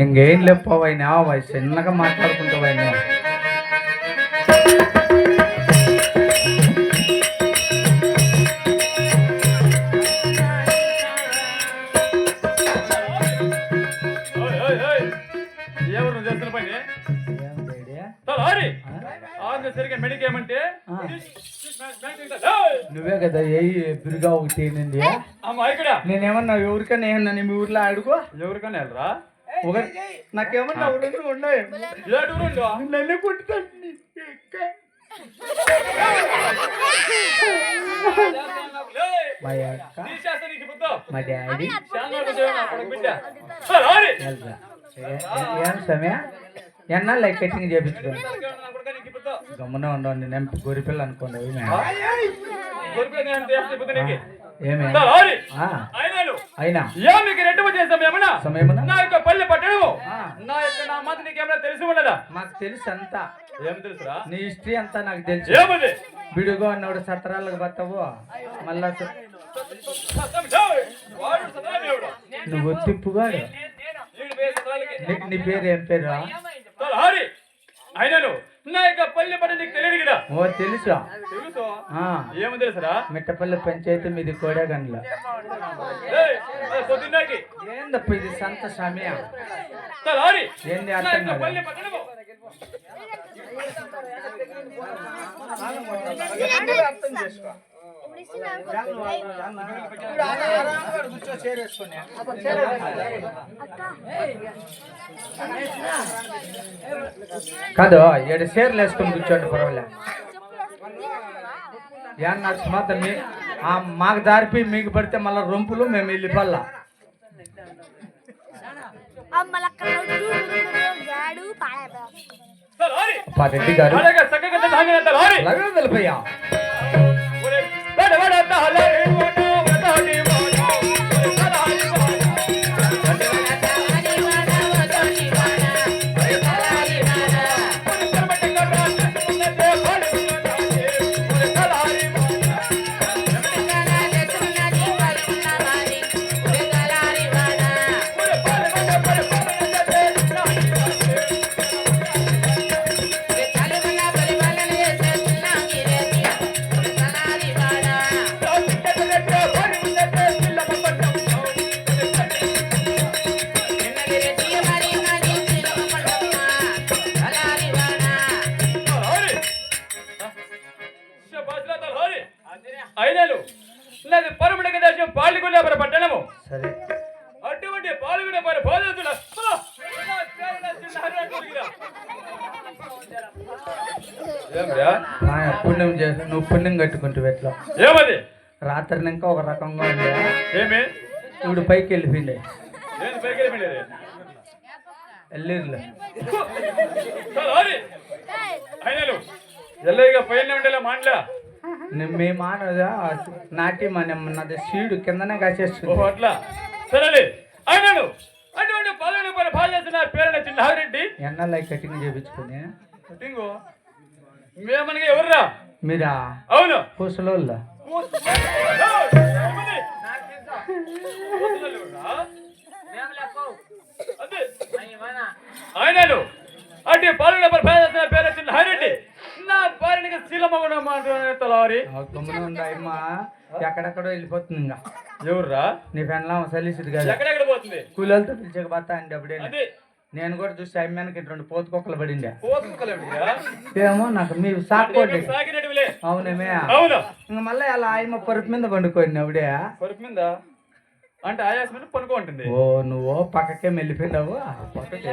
ఇంకేం లేకపోవైనా చిన్నగా మాట్లాడుకుంటావైనా. ఎవరు చేస్తున్న పని? తల హరి నువ్వే కదా ఏ బిరుగా ఒకటి ఇక్కడ. నేనేమన్నా ఎవరికైనా ఏమన్నా నీ మీ ఊర్లో అడుగు ఎవరికన్నా వెళ్ళరా? ఒక నాకేమన్నా ఉన్నాయి. రెండు? నన్ను కొట్టుతాను మా డాడీ. వెళ్తా ఏ- ఎన్నాళ్ళు కటింగ్ చేయించుకోండి గమ్మున ఉండండి నేను గొరిపిల్ల అనుకోండి పల్లె. నా యొక్క నా నీకేమైనా తెలిసి ఉండదా మాకు తెలుసు అంతా ఏం తెలుసురా నీ హిస్టరీ అంతా నాకు తెలుసు ఏమది బిడుగు అన్నాడు సత్రాలకు బతావు మళ్ళా. నువ్వు తిప్పుగాడు. నీ- పేరు ఏం పేరు హరి అయినను నా యొక్క పల్లె పట్టణం నీకు తెలియదు కదా? ఓ తెలుసు? తెలుసు? ఆ. ఏమో తెలుసురా మిట్టపల్లి పంచాయతీ మీది కోడేగండ్ల. ఏయ్, అది పొద్దున్నకి ఏందప్ప ఇది సంత సమయం? తల హరి ఏంది అర్థం పట్టణము కాదు ఏడు షేర్లు వేసుకొని కూర్చోండి పర్వాలే ఏం నడుచుమాత మీ ఆ, మాకు దారిపి మీకు పడితే మళ్ళీ రొంపులు మేము వెళ్ళిపోల్లా గాడు పాడ తల హరి రెడ్డి గారు. তাহলে ఐదేలు నాది పరమడక దేశం పాలికొల్లాపుర పట్టణము. సరే. అటువంటి పాల్గొనే పని బాధితుల ఏమిరా ఆ, పుణ్యం చేసి నువ్వు పుణ్యం కట్టుకుంటూ ఎట్లా? ఏమది? రాత్రి ఇంకా ఒక రకంగా ఉంది ఏమి? ఇప్పుడు పైకి వెళ్ళిపోయింది నేను పైకి వెళ్ళిపోయినది వెళ్ళిర్లే మీ మానవుదా నాటి మన నాది సీడు కిందనే కాసేస్తుంది. ఓహో అట్లా. సరేలే. అటువంటి పని ఎన్నెల్ల కటింగ్ చేయించుకుని టింగు మేమనగా ఎవర్రా? మీరా? అవును. పూసలోళ్ళ ఆయనను అటు పాలన ప్రధాన పేరు వచ్చిన హైరెడ్డి నా భార్యనికి మాట్లాడతారి గమ్మున ఉండాయమ్మా ఎక్కడెక్కడో వెళ్ళిపోతుంది ఇంకా ఎవర్రా? నీ పెన్లాం సలీసుడు కదా. ఎక్కడెక్కడ పోతుంది? కూలీలతో పిలిచక పోతా అండి అప్పుడే. నేను కూడా చూసి అమ్మానికి రెండు పోతుకొక్కలు పడిండే పోతుకోలేమిటిరా? ఏమో నాకు మీ సాకోటి సాగినట్టులే అవునేమే అవును ఇంక మళ్ళీ అలా ఆయమ్మ పరుపు మీద పండుకోండి అప్పుడే. పరుపు మీద? అంటే ఆయాసం మీద పనుకో ఉంటుంది ఓ నువ్వు పక్కకే వెళ్ళిపోయినావు పక్కకి.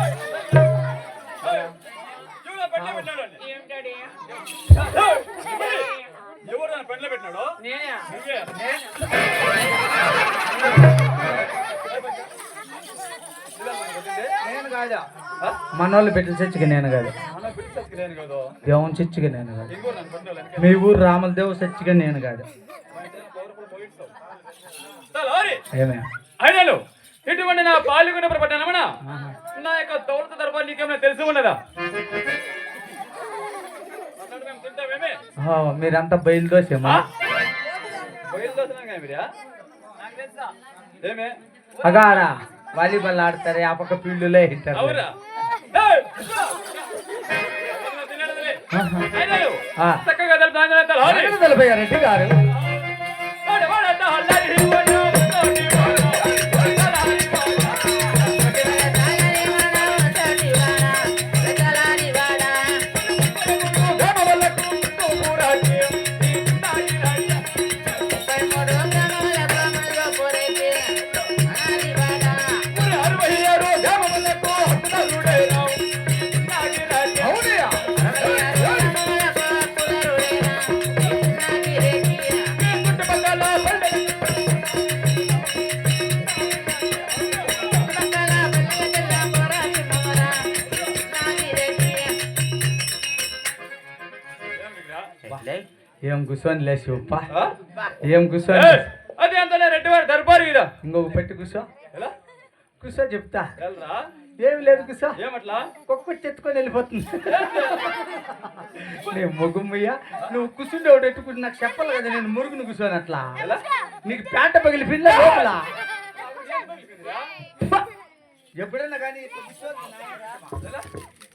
మనోళ్ళు పెట్టిన చర్చికి నేను కాదు. దేవుని చర్చికి నేను కాదు. మీ ఊరు రాముల దేవు చర్చికి నేను కాదు. ఏమే? అయినాలు ఇటువంటి నా పాల్గొనే పట్టణమనా నా యొక్క దౌలత దర్బార్ నీకేమైనా తెలిసి ఉన్నదా? ఆ, మీరంతా బయలుదోసేమా అగాడ వాలీబాల్ ఆడతారు ఆ పక్క ఫీల్డ్లో ఆ. చక్కగా తెలుపు నాయనలంతా హరి నలభై రెడ్డి గారు. ఏం కూర్చొని లేచి ఉప్ప ఏం కూర్చొని అది అంతలే రెడ్డివాడు దర్బారు కదా ఇంకొక పెట్టి కూర్చో కూర్చో చెప్తా. ఏమి లేదు కూర్చో ఏమట్లా కుక్క చెత్తుకొని వెళ్ళిపోతుంది. నీ ముగ్గుమ్మయ్య నువ్వు కూర్చుంటే ఒకటి ఎట్టుకుంటే నాకు చెప్పాలి కదా నేను మురుగును కూర్చొని అట్లా. నీకు ప్యాంట పగిలిపోయిందా లోపల? ఎప్పుడైనా కానీ.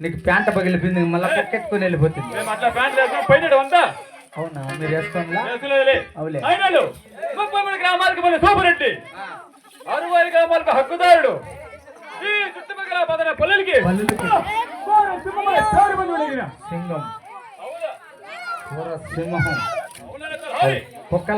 నీకు ప్యాంట పగిలిపోయింది మళ్ళీ కుక్క ఎత్తుకొని వెళ్ళిపోతుంది అట్లా ప్యాంట్ వేసుకుని పోయినాడు అంతా అవునా? మీరు అవులే. ముప్పై మూడు గ్రామాలకు మన అరవై గ్రామాలకు హక్కుదారుడు. ఈ చుట్టుపక్కల పదన పల్లెలకి. సింహం. కుక్కల